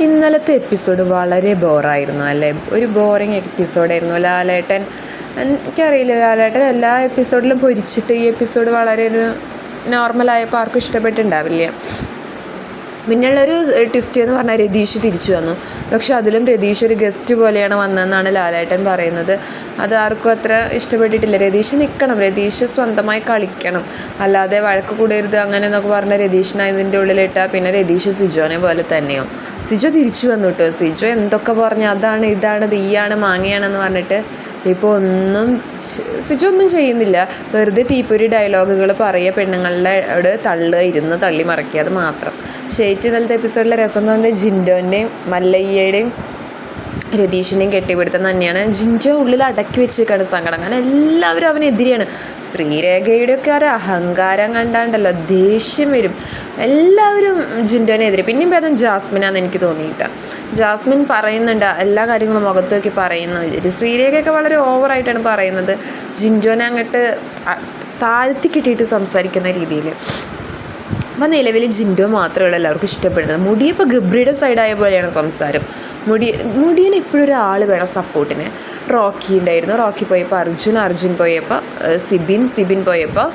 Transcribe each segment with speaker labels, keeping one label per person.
Speaker 1: ഇന്നലത്തെ എപ്പിസോഡ് വളരെ ബോറായിരുന്നു അല്ലേ? ഒരു ബോറിങ് എപ്പിസോഡായിരുന്നു ലാലേട്ടൻ എനിക്കറിയില്ല ലാലേട്ടൻ എല്ലാ എപ്പിസോഡിലും പൊരിച്ചിട്ട് ഈ എപ്പിസോഡ് വളരെ ഒരു നോർമലായപ്പോൾ ആർക്കും ഇഷ്ടപ്പെട്ടിട്ടുണ്ടാവില്ല. പിന്നെയുള്ളൊരു ട്വിസ്റ്റ് എന്ന് പറഞ്ഞാൽ രതീഷ് തിരിച്ചു വന്നു. പക്ഷെ അതിലും രതീഷ് ഒരു ഗസ്റ്റ് പോലെയാണ് വന്നതെന്നാണ് ലാലേട്ടൻ പറയുന്നത്. അത് ആർക്കും അത്ര ഇഷ്ടപ്പെട്ടിട്ടില്ല. രതീഷ് നിൽക്കണം രതീഷ് സ്വന്തമായി കളിക്കണം. അല്ലാതെ വഴക്ക് കൂടരുത് അങ്ങനെ എന്നൊക്കെ പറഞ്ഞ രതീഷിനെ ഇതിന്റെ ഉള്ളിലിട്ടാൽ പിന്നെ രതീഷ് സിജോനെ പോലെ തന്നെയോ? സിജോ തിരിച്ചു വന്നു കേട്ടോ. സിജോ എന്തൊക്കെ പറഞ്ഞു? അതാണ് ഇതാണ് തീയാണ് മാങ്ങയാണെന്ന് പറഞ്ഞിട്ട് ഇപ്പോൾ ഒന്നും ഒന്നും ചെയ്യുന്നില്ല. വെറുതെ തീപ്പൊരി ഡയലോഗുകൾ പറയുക പെണ്ണുങ്ങളുടെ അവിടെ തള്ളുക ഇരുന്ന് തള്ളി മറക്കിയത് മാത്രം. പക്ഷേ ഏറ്റവും നല്ല എപ്പിസോഡിലെ രസം എന്ന് ജിൻഡോന്റെയും മല്ലയ്യയുടെയും രതീഷിനെയും കെട്ടിപ്പിടുത്തം തന്നെയാണ് ജിൻജോ ഉള്ളിൽ അടക്കി വെച്ചേക്കാണ് സങ്കടം. കാരണം എല്ലാവരും അവനെതിരെയാണ്. ശ്രീരേഖയുടെയൊക്കെ ഒരു അഹങ്കാരം കണ്ടാണ്ടല്ലോ ദേഷ്യം വരും. എല്ലാവരും ജിൻഡോനെതിരെ. പിന്നെയും ഭേദം ജാസ്മിനാന്ന് എനിക്ക് തോന്നിയിട്ട്. ജാസ്മിൻ പറയുന്നുണ്ട് എല്ലാ കാര്യങ്ങളും മുഖത്ത് നോക്കി പറയുന്നത് ശ്രീരേഖയൊക്കെ വളരെ ഓവറായിട്ടാണ് പറയുന്നത്. ജിൻജോനെ അങ്ങോട്ട് താഴ്ത്തി കിട്ടിയിട്ട് സംസാരിക്കുന്ന രീതിയിൽ അപ്പം നിലവിൽ ജിൻഡോ മാത്രമേ എല്ലാവർക്കും ഇഷ്ടപ്പെടുന്നത്. മുടിയപ്പോൾ ഗബ്രിയുടെ സൈഡായ പോലെയാണ് സംസാരം. മുടി മുടിയന് എപ്പോഴും ഒരാൾ വേണം സപ്പോർട്ടിന് റോക്കി ഉണ്ടായിരുന്നു. റോക്കി പോയപ്പോൾ അർജുൻ അർജുൻ പോയപ്പോൾ സിബിൻ സിബിൻ പോയപ്പോൾ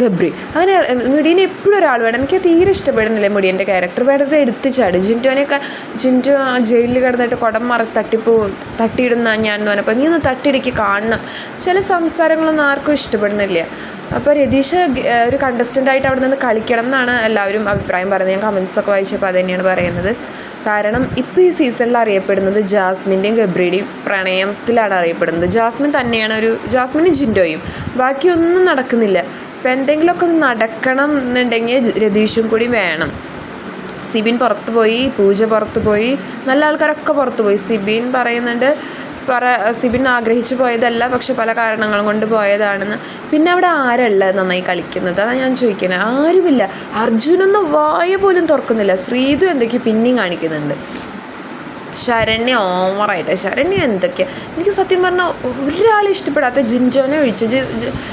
Speaker 1: ഗബ്രി. അങ്ങനെ മുടിയനെ എപ്പോഴും ഒരാൾ വേണം. എനിക്ക് തീരെ ഇഷ്ടപ്പെടുന്നില്ല മുടിയന്റെ ക്യാരക്ടർ വേണ്ടത് ജിന്റോനെയൊക്കെ ജിന്റോ ആ ജയിലിൽ കിടന്നിട്ട് കുടം മറ തട്ടിപ്പോ തട്ടിയിടുന്ന ഞാൻ എന്ന് പറഞ്ഞപ്പോൾ നീ ഒന്ന് തട്ടിടിക്ക് കാണണം. ചില സംസാരങ്ങളൊന്നും ആർക്കും ഇഷ്ടപ്പെടുന്നില്ല. അപ്പോൾ രതീഷ് ഒരു കണ്ടസ്റ്റന്റായിട്ട് അവിടെ നിന്ന് കളിക്കണം എന്നാണ് എല്ലാവരും അഭിപ്രായം പറയുന്നത്. ഞാൻ കമൻസൊക്കെ വായിച്ചപ്പോൾ അത് തന്നെയാണ് പറയുന്നത്. കാരണം ഇപ്പോൾ ഈ സീസണിൽ അറിയപ്പെടുന്നത് ജാസ്മിന്റെയും ഗബ്രിയുടെയും പ്രണയത്തിലാണ് അറിയപ്പെടുന്നത്. ജാസ്മിൻ തന്നെയാണ് ഒരു ജാസ്മിനും ജിൻഡോയും. ബാക്കിയൊന്നും നടക്കുന്നില്ല. ഇപ്പം എന്തെങ്കിലുമൊക്കെ ഒന്ന് നടക്കണം എന്നുണ്ടെങ്കിൽ രതീഷും കൂടി വേണം. സിബിൻ പുറത്ത് പോയി പൂജ പുറത്ത് പോയി നല്ല ആൾക്കാരൊക്കെ പുറത്ത് പോയി. സിബിൻ പറയുന്നുണ്ട് പറ സിബിൻ ആഗ്രഹിച്ചു പോയതല്ല പക്ഷെ പല കാരണങ്ങൾ കൊണ്ട് പോയതാണെന്ന്. പിന്നെ അവിടെ ആരല്ല നന്നായി കളിക്കുന്നത്? അതാണ് ഞാൻ ചോദിക്കുന്നത് ആരുമില്ല. അർജുനൊന്നും വായ പോലും തുറക്കുന്നില്ല. ശ്രീതു എന്തൊക്കെയോ പിന്നെയും കാണിക്കുന്നുണ്ട്. ശരണ്യ ഓവറായിട്ട് ശരണ്യ എന്തൊക്കെയാണ് എനിക്ക് സത്യം പറഞ്ഞാൽ ഒരാളെ ഇഷ്ടപ്പെടാത്ത ജിൻജോനെ ഒഴിച്ച്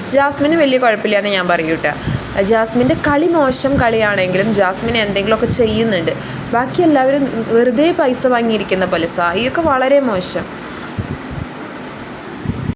Speaker 1: ജാസ്മിന് വലിയ കുഴപ്പമില്ലാന്ന് ഞാൻ പറയൂ കേട്ടോ. ജാസ്മിന്റെ കളി മോശം കളിയാണെങ്കിലും ജാസ്മിൻ എന്തെങ്കിലുമൊക്കെ ചെയ്യുന്നുണ്ട്. ബാക്കി എല്ലാവരും വെറുതെ പൈസ വാങ്ങിയിരിക്കുന്ന പോലെ. സായിയൊക്കെ വളരെ മോശം.